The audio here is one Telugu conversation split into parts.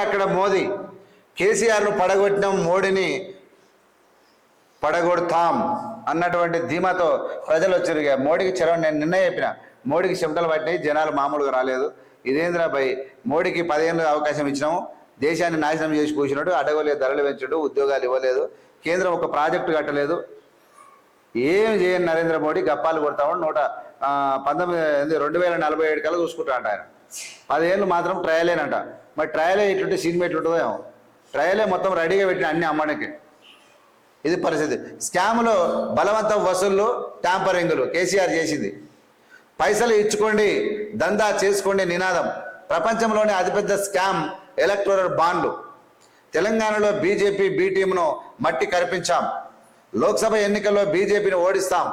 అక్కడ మోదీ కేసీఆర్ను పడగొట్టిన మోడీని పడగొడతాం అన్నటువంటి ధీమాతో ప్రజలు వచ్చారు మోడీకి చెరవ నేను నిన్న చెప్పిన మోడీకి చెమటలు పట్టినాయి జనాలు మామూలుగా రాలేదు. ఇదేంద్రా భయ్ మోడీకి పదిహేను అవకాశం ఇచ్చినాము దేశాన్ని నాశనం చేసి కూర్చున్నాడు అడగలేదు ధరలు పెంచుడు ఉద్యోగాలు ఇవ్వలేదు కేంద్రం ఒక ప్రాజెక్టు కట్టలేదు. ఏం చేయని నరేంద్ర మోడీ గప్పాలు కొడతామని నూట పంతొమ్మిది రెండు వేల నలభై ఏడు కల్లా చూసుకుంటాడు ఆయన. పదిహేళ్ళు మాత్రం ట్రయలేనంట మరి ట్రయలే ఇట్లుంటే సినిమా ఎట్లుంటుందో ఏమో. ట్రయలే మొత్తం రెడీగా పెట్టిన అన్ని అమ్మడానికి ఇది పరిస్థితి. స్కామ్లో బలవంతం వసూళ్ళు ట్యాంపరింగులు కేసీఆర్ చేసింది. పైసలు ఇచ్చుకోండి దందా చేసుకోండి నినాదం. ప్రపంచంలోనే అతిపెద్ద స్కామ్ ఎలక్టోరల్ బాండ్లు తెలంగాణలో బీజేపీ బి టీంను మట్టి కరిపించాం. లోక్సభ ఎన్నికల్లో బీజేపీని ఓడిస్తాం.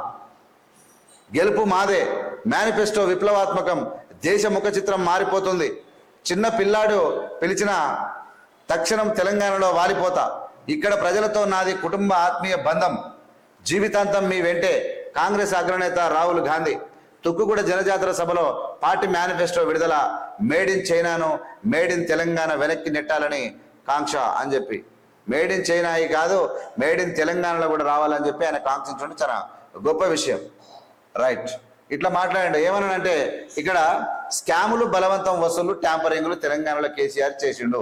గెలుపు మాదే. మేనిఫెస్టో విప్లవాత్మకం. దేశ ముఖ చిత్రం మారిపోతుంది. చిన్న పిల్లాడు పిలిచిన తక్షణం తెలంగాణలో వాలిపోతా. ఇక్కడ ప్రజలతో నాది కుటుంబ ఆత్మీయ బంధం. జీవితాంతం మీ వెంటే. కాంగ్రెస్ అగ్రనేత రాహుల్ గాంధీ. తుక్కుగూడ జనజాతర సభలో పార్టీ మేనిఫెస్టో విడుదల. మేడ్ ఇన్ చైనాను మేడ్ ఇన్ తెలంగాణ వెనక్కి నెట్టాలని కాంక్ష అని చెప్పి. మేడ్ ఇన్ చైనా ఈ కాదు మేడ్ ఇన్ తెలంగాణలో కూడా రావాలని చెప్పి ఆయన కాంక్షించడం చాలా గొప్ప విషయం. రైట్. ఇట్లా మాట్లాడండి. ఏమన్నానంటే ఇక్కడ స్కాములు బలవంతం వసూలు ట్యాంపరింగ్లు తెలంగాణలో కేసీఆర్ చేసిండు.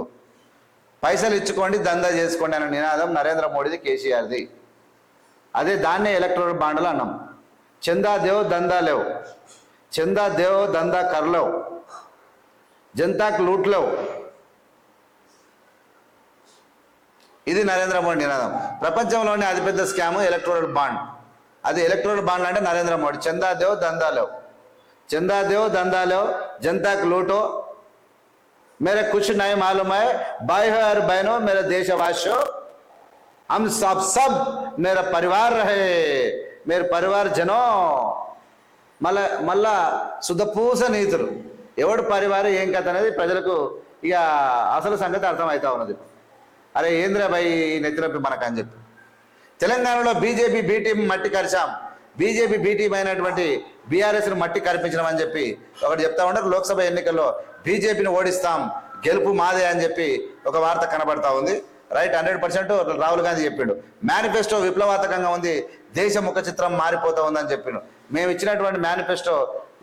పైసలు ఇచ్చుకోండి దందా చేసుకోండి అనే నినాదం నరేంద్ర మోడీది కేసీఆర్ది. అదే దాన్నే ఎలక్ట్రల్ బాండ్లు అన్నాం. చందా దేవ్ దందా లేవు. చందా దేవ్ దందా కర్లేవు జనతాకు లూట్లేవు ఇది నరేంద్ర మోడీ నినాదం. ప్రపంచంలోనే అతిపెద్ద స్కామ్ ఎలక్ట్రోల్ బాండ్. అది ఎలక్ట్రోల్ బాండ్ అంటే నరేంద్ర మోడీ చందా దేవ్ దందా లేవు చందా దేవ్ దందా లేవు జనతాకు లూటో मेरे कुछ नहीं मालूम है भाई हो और बहनों मेरे देशवासियों हम सब सब मेरा परिवार रहे मेरे परिवार జనో మళ్ళా మళ్ళా శుద్ధపూస నీతులు ఎవడు పరివారం ఏం కథ అనేది ప్రజలకు ఇక అసలు సంగతి అర్థమవుతా ఉన్నది అరే ఏంద్రా భయ్ నెత్తినొప్పి మనకు అని చెప్పి తెలంగాణలో బీజేపీ బీటీ మట్టి కరిచాం. బీజేపీ బీటీ అయినటువంటి బీఆర్ఎస్ను మట్టి కరిపించడం అని చెప్పి ఒకటి చెప్తా ఉన్నారు. లోక్సభ ఎన్నికల్లో బీజేపీని ఓడిస్తాం గెలుపు మాదే అని చెప్పి ఒక వార్త కనబడతా ఉంది. Right hundred percent Rahul Gandhi చెప్పిండు. మేనిఫెస్టో విప్లవాత్మకంగా ఉంది దేశ ముఖ చిత్రం మారిపోతా ఉందని చెప్పిండు. మేము ఇచ్చినటువంటి మేనిఫెస్టో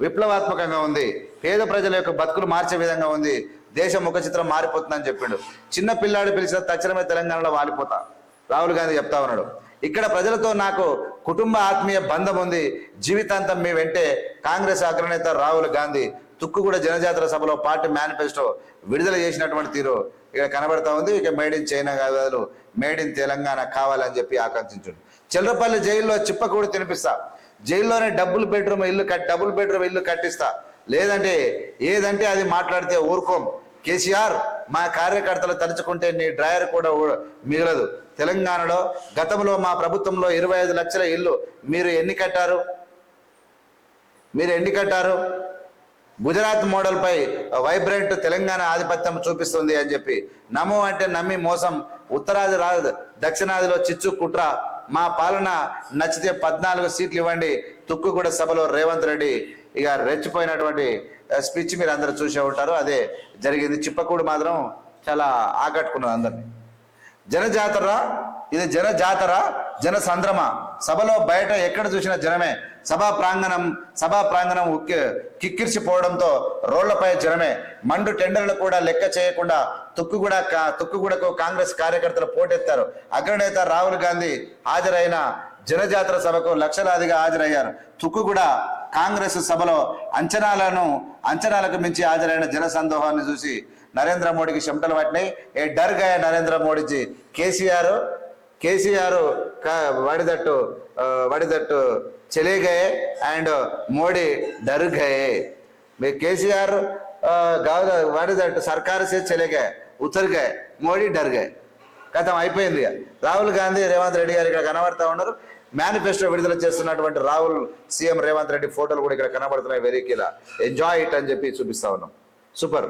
విప్లవాత్మకంగా ఉంది పేద ప్రజల యొక్క బతుకులు మార్చే విధంగా ఉంది దేశ ముఖ చిత్రం మారిపోతుందని చెప్పిండు. చిన్న పిల్లాడు పిలిచిన తక్షణమే తెలంగాణలో వాలిపోతా. రాహుల్ గాంధీ చెప్తా ఉన్నాడు. ఇక్కడ ప్రజలతో నాకు కుటుంబ ఆత్మీయ బంధం ఉంది. జీవితాంతం మీ వెంటే కాంగ్రెస్ అగ్రనేత రాహుల్ గాంధీ తుక్కుగూడ జనజాతర సభలో పార్టీ మేనిఫెస్టో విడుదల చేసినటువంటి తీరు ఇక్కడ కనబడతా ఉంది. ఇక మేడ్ ఇన్ చైనా కాదు మేడ్ ఇన్ తెలంగాణ కావాలని చెప్పి ఆకాంక్షించండి. చిల్లరపల్లి జైల్లో చిప్పకూడి తినిపిస్తా. జైల్లోనే డబుల్ బెడ్రూమ్ ఇల్లు కట్ డబుల్ బెడ్రూమ్ ఇల్లు కట్టిస్తా. లేదంటే ఏదంటే అది మాట్లాడితే ఊరుకోం. కేసీఆర్ మా కార్యకర్తలు తలుచుకుంటే నీ డ్రాయర్ కూడా మిగలదు. తెలంగాణలో గతంలో మా ప్రభుత్వంలో ఇరవై ఐదు లక్షల ఇల్లు మీరు ఎన్ని కట్టారు? మీరు ఎన్ని కట్టారు? గుజరాత్ మోడల్పై వైబ్రెంట్ తెలంగాణ ఆధిపత్యం చూపిస్తుంది అని చెప్పి. నమో అంటే నమ్మి మోసం. ఉత్తరాది రా దక్షిణాదిలో చిచ్చు కుట్ర. మా పాలన నచ్చితే పద్నాలుగు సీట్లు ఇవ్వండి. తుక్కుగూడ సభలో రేవంత్ రెడ్డి ఇక రెచ్చిపోయినటువంటి స్పీచ్ మీరు అందరు చూసే ఉంటారు. అదే జరిగింది. చిప్పకూడు మాత్రం చాలా ఆకట్టుకున్నది అందరినీ. జనజాతర ఇది జనజాతర జన సంద్రమ సభలో బయట ఎక్కడ చూసినా జనమే. సభా ప్రాంగణం సభా ప్రాంగణం ఉక్కి కిక్కిరిసిపోవడంతో రోడ్లపై జనమే. మండు టెండర్లు కూడా లెక్క చేయకుండా తుక్కుగూడ కా- తుక్కుగూడకు కాంగ్రెస్ కార్యకర్తలు పోటెత్తారు. అగ్రనేత రాహుల్ గాంధీ హాజరైన జనజాతర సభకు లక్షలాదిగా హాజరయ్యారు. తుక్కుగూడ కాంగ్రెస్ సభలో అంచనాలను అంచనాలకు మించి హాజరైన జన సందోహాన్ని చూసి నరేంద్ర మోడీకి చెమటలు పట్టినాయి. ఏ డర్గాయ నరేంద్ర మోడీజీ. కేసీఆర్ కేసీఆర్ వడిదట్టు వడిదట్టు చెలిగయ్ అండ్ మోడీ డర్గయే. మీ కేసీఆర్ గావ్ వడిదట్టు సర్కారు సే చలే గయే మోడీ డర్ గతం అయిపోయింది రాహుల్ గాంధీ రేవంత్ రెడ్డి గారు ఇక్కడ కనబడతా ఉన్నారు. మేనిఫెస్టో విడుదల చేస్తున్నటువంటి రాహుల్ సీఎం రేవంత్ రెడ్డి ఫోటోలు కూడా ఇక్కడ కనబడుతున్నాయి. Very Qila. ఎంజాయ్ ఇట్ అని చెప్పి చూపిస్తా ఉన్నాం. సూపర్